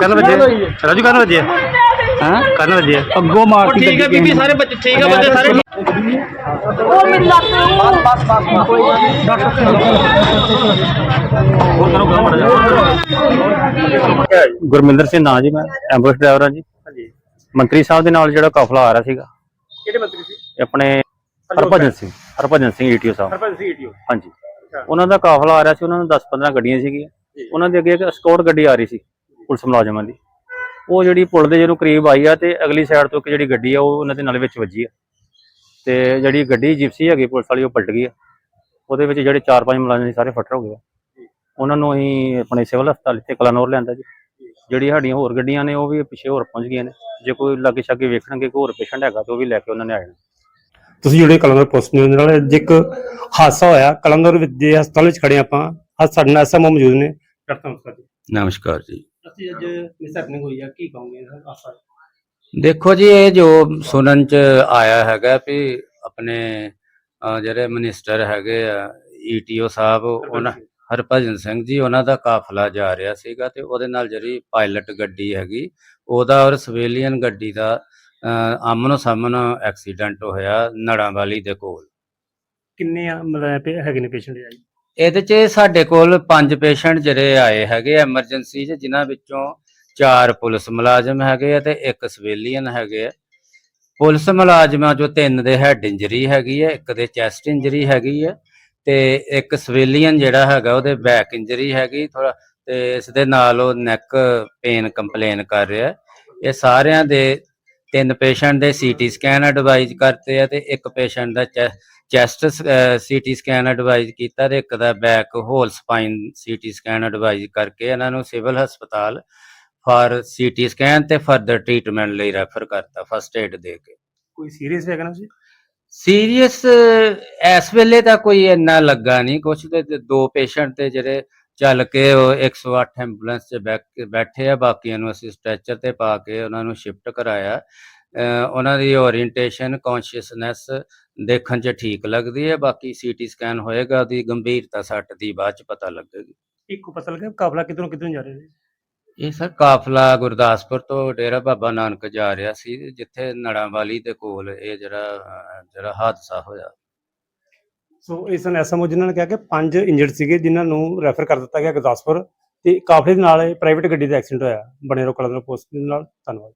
ਕਰਨ ਵਜੇ ਰਾਜੂ ਕਰਨ ਵਜੇ ਹਾਂ? ਕਰਨ ਵਜੇ ਅੱਗੋਂ ਮਾਰ ਕੇ ਠੀਕ ਹੈ ਬੀਬੀ ਸਾਰੇ ਬੱਚੇ ਠੀਕ ਹੈ ਬੰਦੇ ਸਾਰੇ ਉਹ ਮੇਰੀ ਲੱਤ ਨੂੰ ਹੋਰ ਕਰੋ ਕੰਮ ਗੁਰਮਿੰਦਰ ਸਿੰਘ ਨਾਂ ਜੀ ਮੈਂ ਐਂਬੂਲੈਂਸ ਡਰਾਈਵਰ ਹਾਂ ਜੀ। ਹਾਂਜੀ। ਮੰਤਰੀ ਸਾਹਿਬ ਦੇ ਨਾਲ ਜਿਹੜਾ ਕਾਫਲਾ ਆ ਰਿਹਾ ਸੀਗਾ। ਕਿਹੜੇ ਮੰਤਰੀ ਸੀ? ਆਪਣੇ ਹਰਭਜਨ ਸਿੰਘ ਹਰਭਜਨ ਸਿੰਘ ਈਟੀਓ ਸਾਹਿਬ। ਸਰਪੰਚ ਸੀ ਈਟੀਓ ਹਾਂਜੀ। ਉਹਨਾਂ ਦਾ ਕਾਫਲਾ ਆ ਰਿਹਾ ਸੀ ਉਹਨਾਂ ਨੂੰ 10-15 ਗੱਡੀਆਂ ਸੀਗੀਆਂ। ਉਹਨਾਂ ਦੇ ਅੱਗੇ ਇੱਕ ਸਕਾਟ ਗੱਡੀ ਆ ਰਹੀ ਸੀ। ਪੁਲਿਸ ਮੁਲਾਜ਼ਮਾਂ ਦੀ। ਉਹ ਜਿਹੜੀ ਪੁਲ ਦੇ ਜਦੋਂ ਕਰੀਬ ਆਈ ਆ ਤੇ ਅਗਲੀ ਸਾਈਡ ਤੋਂ ਇੱਕ ਜਿਹੜੀ ਗੱਡੀ ਆ ਉਹ ਉਹਨਾਂ ਦੇ ਨਾਲ ਵਿੱਚ ਵੱਜੀ ਆ। ਤੇ ਜਿਹੜੀ ਗੱਡੀ ਜਿਪਸੀ ਹੈਗੀ ਪੁਲਿਸ ਵਾਲੀ ਉਹ ਪਲਟ ਗਈ ਆ। ਉਹਦੇ ਵਿੱਚ ਜਿਹੜੇ 4-5 ਮੁਲਾਜ਼ਮ ਸੀ ਸਾਰੇ ਫੱਟਰ ਹੋ ਗਏ ਆ। ਉਹਨਾਂ ਨੂੰ ਅਸੀਂ ਆਪਣੇ ਸਿਵਲ ਹਸਪਤਾਲ ਇੱਥੇ ਕਲਾਨੌਰ ਲਿਆਂਦਾ ਜੀ। ਜਿਹੜੀ ਸਾਡੀਆਂ ਹੋਰ ਗੱਡੀਆਂ ਨੇ ਉਹ ਵੀ ਪਿੱਛੇ ਹੋਰ ਪਹੁੰਚ ਗਈਆਂ ਨੇ। ਜੇ ਕੋਈ ਲਾਗੇ ਛਾਗੇ ਵੇਖਣਗੇ ਕੋਈ ਹੋਰ ਪੇਸ਼ੈਂਟ ਹੈਗਾ ਤੇ ਉਹ ਵੀ ਲੈ ਕੇ ਉਹਨਾਂ ਨੇ ਆ ਜਾਣਾ ਤੁਸੀਂ ਜਿਹੜੇ ਕਲੰਦਰ ਪੋਸਟ ਨਿਊਜ਼ ਨਾਲ ਅੱਜ ਇੱਕ ਹਾਦਸਾ ਹੋਇਆ ਕਲੰਦਰ ਵਿਦਿਆ ਹਸਪਤਾਲ ਵਿੱਚ ਖੜੇ ਆਪਾਂ। ਅੱਜ ਸਾਡੇ ਨਾਲ ਐਸਐਮਓ ਮੌਜੂਦ ਨੇ। ਡਾਕਟਰ ਨਮਸਕਾਰ ਜੀ। ਨਮਸਕਾਰ ਜੀ। ਅਸੀਂ ਅੱਜ ਮਿਸ ਹੈਪਨਿੰਗ ਹੋਈ ਆ ਕੀ ਕਹੋਗੇ ਹਾਦਸਾ ਦੇਖੋ ਜੀ ਇਹ ਜੋ ਸੁਣਨ ਚ ਆਇਆ ਹੈਗਾ ਵੀ ਆਪਣੇ ਅਹ, ਜਿਹੜੇ ਮਿਨਿਸਟਰ ਹੈਗੇ ਆ ਈਟੀਓ ਸਾਹਿਬ ਉਹਨਾਂ ਹਰਭਜਨ ਸਿੰਘ ਜੀ ਉਹਨਾਂ ਦਾ ਕਾਫਲਾ ਜਾ ਰਿਹਾ ਸੀਗਾ ਤੇ ਉਹਦੇ ਨਾਲ ਜਿਹੜੀ ਪਾਇਲਟ ਗੱਡੀ ਹੈਗੀ ਉਹਦਾ ਔਰ ਸਿਵਿਲੀਅਨ ਗੱਡੀ ਦਾ ਆਮਨੋ ਸਾਹਮਣੇ ਐਕਸੀਡੈਂਟ ਹੋਇਆ ਨੜਾਂ ਵਾਲੀ ਦੇ ਕੋਲ। ਕਿੰਨੇ ਆ ਮਤਲਬ ਪੇ- ਹੈਗੇ ਨੇ ਪੇਸ਼ੈਂਟ ਜੀ ਇਹਦੇ 'ਚ ਸਾਡੇ ਕੋਲ ਪੰਜ ਪੇਸ਼ੈਂਟ ਜਿਹੜੇ ਆਏ ਹੈਗੇ ਐਮਰਜੈਂਸੀ 'ਚ, ਜਿਨ੍ਹਾਂ ਵਿੱਚੋਂ ਚਾਰ ਪੁਲਿਸ ਮੁਲਾਜ਼ਮ ਹੈਗੇ ਆ ਤੇ ਇੱਕ ਸਿਵਿਲੀਅਨ ਹੈਗੇ ਆ। ਪੁਲਿਸ ਮੁਲਾਜ਼ਮਾਂ ਚੋਂ ਤਿੰਨ ਦੇ ਹੈਡ ਇੰਜਰੀ ਹੈਗੀ ਹੈ ਇੱਕ ਦੇ ਚੈਸਟ ਇੰਜਰੀ ਹੈਗੀ ਹੈ ਤੇ ਇੱਕ ਸਿਵਿਲੀਅਨ ਜਿਹੜਾ ਹੈਗਾ ਉਹਦੇ ਬੈਕ ਇੰਜਰੀ ਹੈਗੀ ਥੋੜਾ ਤੇ ਇਸ ਦੇ ਨਾਲ ਉਹ ਨੈਕ ਪੇਨ ਕੰਪਲੇਨ ਕਰ ਰਿਹਾ। ਇਹ ਸਾਰਿਆਂ ਦੇ ਤਿੰਨ ਪੇਸ਼ੈਂਟ ਦੇ ਸੀਟੀ ਸਕੈਨ ਐਡਵਾਈਜ਼ ਕਰਤੇ ਆ ਤੇ ਇੱਕ ਪੇਸ਼ੈਂਟ ਦਾ ਚੈਸਟ ਸੀਟੀ ਸਕੈਨ ਐਡਵਾਈਜ਼ ਕੀਤਾ ਤੇ ਇੱਕ ਦਾ back whole spine CT scan advise ਕਰਕੇ ਇਹਨਾਂ ਨੂੰ ਸਿਵਲ ਹਸਪਤਾਲ ਫਾਰ ਸੀਟੀ ਸਕੈਨ ਤੇ ਫਰਦਰ ਟ੍ਰੀਟਮੈਂਟ ਲਈ ਰੈਫਰ ਕਰਤਾ ਫਸਟ ਏਡ ਦੇ ਕੇ। ਕੋਈ ਸੀਰੀਅਸ ਹੈਗਾ ਨਾ ਜੀ? ਸੀਰੀਅਸ ਇਸ ਵੇਲੇ ਤਾਂ ਕੋਈ ਇੰਨਾ ਲੱਗਾ ਨਹੀਂ ਕੁਛ ਤੇ ਦੋ ਪੇਸ਼ੈਂਟ ਤੇ ਜਿਹੜੇ ਚੱਲ ਕੇ ਉਹ 108 ਐਂਬੂਲੈਂਸ 'ਚ ਬੈਠ- ਆ ਬਾਕੀਆਂ ਨੂੰ ਅਸੀਂ ਸਟ੍ਰੈਚਰ ਤੇ ਪਾ ਕੇ ਉਹਨਾਂ ਨੂੰ ਸ਼ਿਫਟ ਕਰਾਇਆ। ਉਹਨਾਂ ਦੀ ਓਰੀਐਂਟੇਸ਼ਨ ਕੌਨਸ਼ੀਅਸਨੈਸ ਦੇਖਣ 'ਚ ਠੀਕ ਲੱਗਦੀ ਹੈ ਬਾਕੀ ਸੀਟੀ ਸਕੈਨ ਹੋਏਗਾ ਉਹਦੀ ਗੰਭੀਰਤਾ ਸੱਟ ਦੀ ਬਾਅਦ 'ਚ ਪਤਾ ਲੱਗੇਗੀ। ਇੱਕੋ ਪਤਾ ਲੱਗਾ ਕਾਫਲਾ ਕਿਧਰੋਂ ਕਿਧਰੋਂ ਜਾ ਰਿਹਾ ਇਹ ਸਰ ਕਾਫਲਾ ਗੁਰਦਾਸਪੁਰ ਤੋਂ ਡੇਰਾ ਬਾਬਾ ਨਾਨਕ ਜਾ ਰਿਹਾ ਸੀ ਜਿੱਥੇ ਨੜਾਂ ਵਾਲੀ ਦੇ ਕੋਲ ਇਹ ਜਿਹੜਾ ਜਿਹੜਾ ਹਾਦਸਾ ਹੋਇਆ। ਸੋ ਇਸ ਨੇ ਐਸਐਮਓ ਜਿਨ੍ਹਾਂ ਨੇ ਕਿਹਾ ਕਿ ਪੰਜ ਇੰਜਰਡ ਸੀਗੇ ਜਿਨ੍ਹਾਂ ਨੂੰ ਰੈਫਰ ਕਰ ਦਿੱਤਾ ਗਿਆ ਗੁਰਦਾਸਪੁਰ ਤੇ ਕਾਫਲੇ ਦੇ ਨਾਲ ਪ੍ਰਾਈਵੇਟ ਗੱਡੀ ਦਾ ਐਕਸੀਡੈਂਟ ਹੋਇਆ। ਬਣੇ ਰਹੋ ਕਲੰਦਰ ਪੋਸਟ ਦੇ ਨਾਲ। ਧੰਨਵਾਦ।